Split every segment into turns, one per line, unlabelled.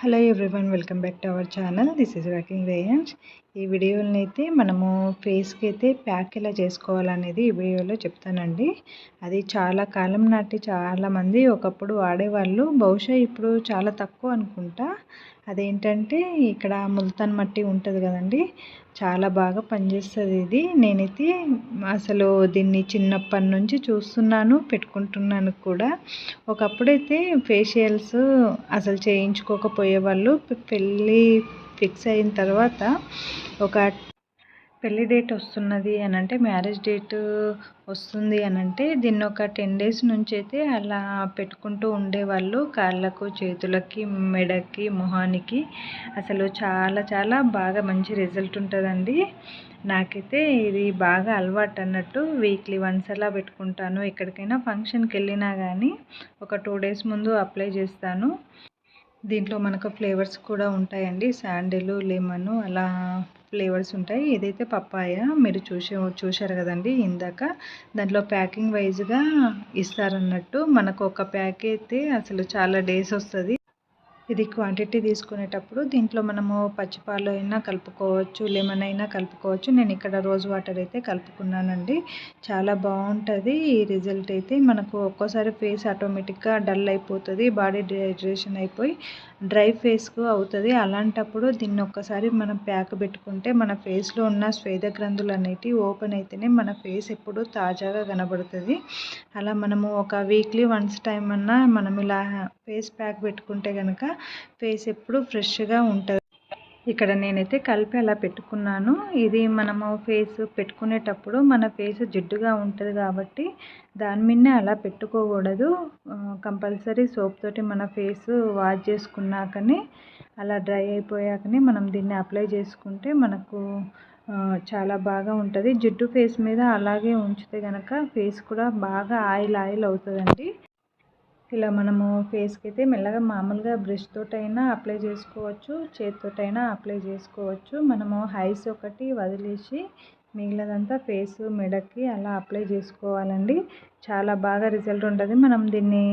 Hello everyone welcome back to our channel this is working రేయంజ్ ఈ వీడియోని అయితే మనము ఫేస్కి అయితే ప్యాక్ ఎలా చేసుకోవాలనేది ఈ వీడియోలో చెప్తానండి. అది చాలా కాలం నాటి చాలామంది ఒకప్పుడు వాడేవాళ్ళు. బహుశా ఇప్పుడు చాలా తక్కువ అనుకుంటా. అదేంటంటే ఇక్కడ ముల్తాన్ మట్టి ఉంటుంది కదండి. చాలా బాగా పనిచేస్తుంది ఇది. నేనైతే అసలు దీన్ని చిన్నప్పటి నుంచి చూస్తున్నాను పెట్టుకుంటున్నాను కూడా. ఒకప్పుడైతే ఫేషియల్స్ అసలు చేయించుకోకపోయేవాళ్ళు. పెళ్ళి ఫిక్స్ అయిన తర్వాత ఒక పెళ్ళి డేట్ వస్తున్నది అని అంటే మ్యారేజ్ డేట్ వస్తుంది అని అంటే దీన్ని ఒక టెన్ డేస్ నుంచి అయితే అలా పెట్టుకుంటూ ఉండేవాళ్ళు. కాళ్ళకు చేతులకి మెడకి మొహానికి. అసలు చాలా చాలా బాగా మంచి రిజల్ట్ ఉంటుందండి. నాకైతే ఇది బాగా అలవాటు అన్నట్టు వీక్లీ వన్స్ అలా పెట్టుకుంటాను. ఎక్కడికైనా ఫంక్షన్కి వెళ్ళినా కానీ ఒక టూ డేస్ ముందు అప్లై చేస్తాను. దీంట్లో మనకు ఫ్లేవర్స్ కూడా ఉంటాయండి. శాండిల్ లెమన్ అలా ఫ్లేవర్స్ ఉంటాయి. ఇదైతే పప్పాయ మీరు చూసే చూశారు కదండి ఇందాక దాంట్లో ప్యాకింగ్ వైజ్గా ఇస్తారన్నట్టు మనకు ఒక ప్యాక్ అయితే అసలు చాలా డేస్ వస్తుంది. ఇది క్వాంటిటీ తీసుకునేటప్పుడు దీంట్లో మనము పచ్చిపాలు అయినా కలుపుకోవచ్చు లెమన్ అయినా కలుపుకోవచ్చు. నేను ఇక్కడ రోజ్ వాటర్ అయితే కలుపుకున్నానండి. చాలా బాగుంటుంది. ఈ రిజల్ట్ అయితే మనకు ఒక్కోసారి ఫేస్ ఆటోమేటిక్గా డల్ అయిపోతుంది బాడీ డిహైడ్రేషన్ అయిపోయి డ్రై ఫేస్కు అవుతుంది. అలాంటప్పుడు దీన్ని ఒక్కసారి మనం ప్యాక్ పెట్టుకుంటే మన ఫేస్లో ఉన్న స్వేద గ్రంథులు అనేటివి ఓపెన్ అయితేనే మన ఫేస్ ఎప్పుడు తాజాగా కనబడుతుంది. అలా మనము ఒక వీక్లీ వన్స్ టైం అన్నా మనం ఇలా ఫేస్ ప్యాక్ పెట్టుకుంటే కనుక ఫేస్ ఎప్పుడు ఫ్రెష్గా ఉంటుంది. ఇక్కడ నేనైతే కలిపి అలా పెట్టుకున్నాను. ఇది మనము ఫేస్ పెట్టుకునేటప్పుడు మన ఫేస్ జిడ్డుగా ఉంటుంది కాబట్టి దాని మీదనే అలా పెట్టుకోకూడదు. కంపల్సరీ సోప్ తోటి మన ఫేస్ వాష్ చేసుకున్నాకనే అలా డ్రై అయిపోయాకనే మనం దీన్ని అప్లై చేసుకుంటే మనకు చాలా బాగా ఉంటుంది. జిడ్డు ఫేస్ మీద అలాగే ఉంచితే కనుక ఫేస్ కూడా బాగా ఆయిల్ ఆయిల్ అవుతుందండి. ఇలా మనము ఫేస్కి అయితే మెల్లగా మామూలుగా బ్రష్ తోటైనా అప్లై చేసుకోవచ్చు చేతితోటైనా అప్లై చేసుకోవచ్చు. మనము హైస్ ఒకటి వదిలేసి మిగిలినదంతా ఫేస్ మెడకి అలా అప్లై చేసుకోవాలండి. చాలా బాగా రిజల్ట్ ఉంటుంది. మనం దీన్ని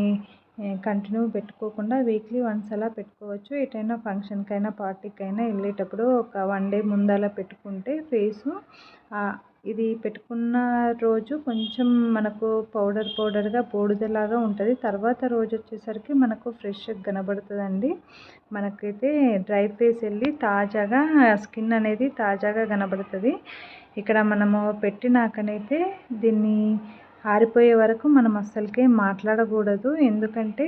కంటిన్యూ పెట్టుకోకుండా వీక్లీ వన్స్ అలా పెట్టుకోవచ్చు. ఎటైనా ఫంక్షన్కైనా పార్టీకైనా వెళ్ళేటప్పుడు ఒక వన్ డే ముందలా పెట్టుకుంటే ఫేసు ఇది పెట్టుకున్న రోజు కొంచెం మనకు పౌడర్ పౌడర్గా బూడిదలాగా ఉంటుంది. తర్వాత రోజు వచ్చేసరికి మనకు ఫ్రెష్గా కనబడుతుందండి. మనకైతే డ్రై ఫేస్ వెళ్ళి తాజాగా స్కిన్ అనేది తాజాగా కనబడుతుంది. ఇక్కడ మనము పెట్టినాకనైతే దీన్ని ఆరిపోయే వరకు మనం అస్సలకే మాట్లాడకూడదు. ఎందుకంటే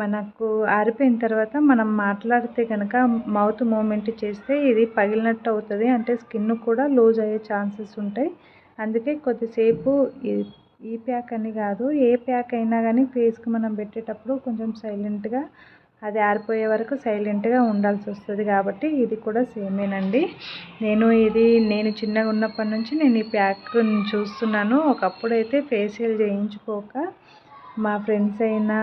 మనకు ఆరిపోయిన తర్వాత మనం మాట్లాడితే కనుక మౌత్ మూమెంట్ చేస్తే ఇది పగిలినట్టు అవుతుంది. అంటే స్కిన్ కూడా లూజ్ అయ్యే ఛాన్సెస్ ఉంటాయి. అందుకే కొద్దిసేపు ఈ ప్యాక్ అని కాదు ఏ ప్యాక్ అయినా కానీ ఫేస్కి మనం పెట్టేటప్పుడు కొంచెం సైలెంట్గా అది ఆరిపోయే వరకు సైలెంట్గా ఉండాల్సి వస్తుంది కాబట్టి ఇది కూడా సేమేనండి నేను ఇది నేను చిన్నగా ఉన్నప్పటి నుంచి నేను ఈ ప్యాక్ చూస్తున్నాను. ఒకప్పుడు అయితే ఫేషియల్ చేయించుకోక మా ఫ్రెండ్స్ అయినా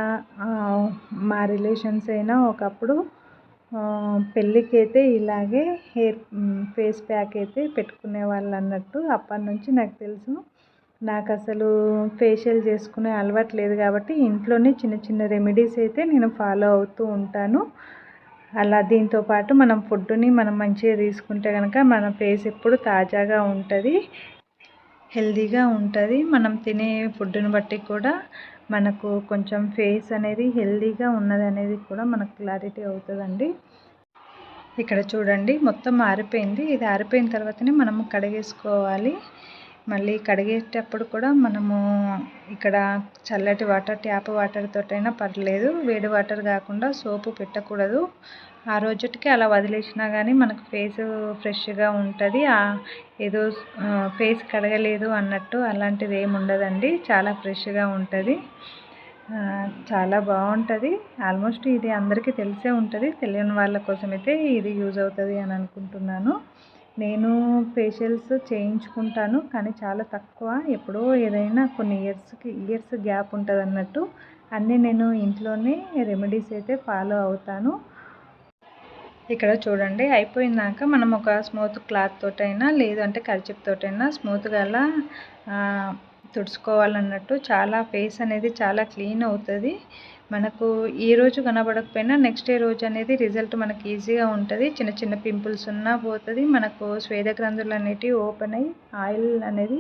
మా రిలేషన్స్ అయినా ఒకప్పుడు పెళ్ళికి అయితే ఇలాగే హెయిర్ ఫేస్ ప్యాక్ అయితే పెట్టుకునే వాళ్ళు అన్నట్టు అప్పటి నుంచి నాకు తెలుసు. నాకు అసలు ఫేషియల్ చేసుకునే అలవాటు లేదు కాబట్టి ఇంట్లోనే చిన్న చిన్న రెమెడీస్ అయితే నేను ఫాలో అవుతూ ఉంటాను. అలా దీంతో పాటు మనం ఫుడ్ని మనం మంచిగా తీసుకుంటే కనుక మన ఫేస్ ఎప్పుడు తాజాగా ఉంటుంది హెల్దీగా ఉంటుంది. మనం తినే ఫుడ్ని బట్టి కూడా మనకు కొంచెం ఫేస్ అనేది హెల్దీగా ఉన్నది అనేది కూడా మనకు క్లారిటీ అవుతుందండి. ఇక్కడ చూడండి మొత్తం ఆరిపోయింది. ఇది ఆరిపోయిన తర్వాతనే మనము కడిగేసుకోవాలి. మళ్ళీ కడిగేటప్పుడు కూడా మనము ఇక్కడ చల్లటి వాటర్ ట్యాప్ వాటర్ తోటైనా పర్లేదు. వేడి వాటర్ కాకుండా సోపు పెట్టకూడదు. ఆ రోజుటికి అలా వదిలేసినా కానీ మనకు ఫేస్ ఫ్రెష్గా ఉంటుంది. ఏదో ఫేస్ కడగలేదు అన్నట్టు అలాంటిది ఏమి ఉండదండి. చాలా ఫ్రెష్గా ఉంటుంది. చాలా బాగుంటుంది ఆల్మోస్ట్ ఇది అందరికీ తెలిసే ఉంటుంది. తెలియని వాళ్ళ కోసమైతే ఇది యూజ్ అవుతుంది అని అనుకుంటున్నాను. నేను ఫేషియల్స్ చేయించుకుంటాను కానీ చాలా తక్కువ. ఎప్పుడో ఏదైనా కొన్ని ఇయర్స్కి ఇయర్స్ గ్యాప్ ఉంటుంది అన్నట్టు అన్నీ నేను ఇంట్లోనే రెమెడీస్ అయితే ఫాలో అవుతాను. ఇక్కడ చూడండి అయిపోయినాక మనం ఒక స్మూత్ క్లాత్ తోటైనా లేదు అంటే కర్చిప్ తోటైనా స్మూత్గా అలా తుడుచుకోవాలన్నట్టు చాలా ఫేస్ అనేది చాలా క్లీన్ అవుతుంది. మనకు ఈ రోజు కనబడకపోయినా నెక్స్ట్ డే రోజు అనేది రిజల్ట్ మనకి ఈజీగా ఉంటుంది. చిన్న చిన్న పింపుల్స్ ఉన్నా పోతుంది. మనకు స్వేద గ్రంథులు అనేటివి ఓపెన్ అయ్యి ఆయిల్ అనేది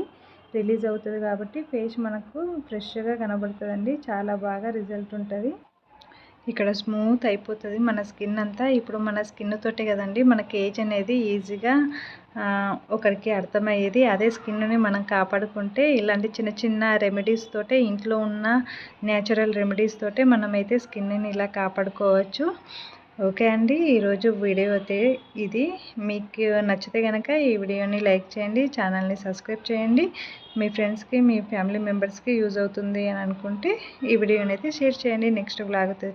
రిలీజ్ అవుతుంది కాబట్టి ఫేస్ మనకు ఫ్రెష్గా కనబడుతుందండి. చాలా బాగా రిజల్ట్ ఉంటుంది. ఇక్కడ స్మూత్ అయిపోతుంది మన స్కిన్ అంతా. ఇప్పుడు మన స్కిన్ తోటే కదండి మనకి ఏజ్ అనేది ఈజీగా ఒకరికి అర్థమయ్యేది. అదే స్కిన్ని మనం కాపాడుకుంటే ఇలాంటి చిన్న చిన్న రెమెడీస్ తోటే ఇంట్లో ఉన్న న్యాచురల్ రెమెడీస్ తోటే మనమైతే స్కిన్ని ఇలా కాపాడుకోవచ్చు. ఓకే అండి ఈరోజు వీడియో అయితే ఇది. మీకు నచ్చితే కనుక ఈ వీడియోని లైక్ చేయండి ఛానల్ని సబ్స్క్రైబ్ చేయండి. మీ ఫ్రెండ్స్కి మీ ఫ్యామిలీ మెంబర్స్కి యూజ్ అవుతుంది అని అనుకుంటే ఈ వీడియోని అయితే షేర్ చేయండి. నెక్స్ట్ బ్లాగ్ అయితే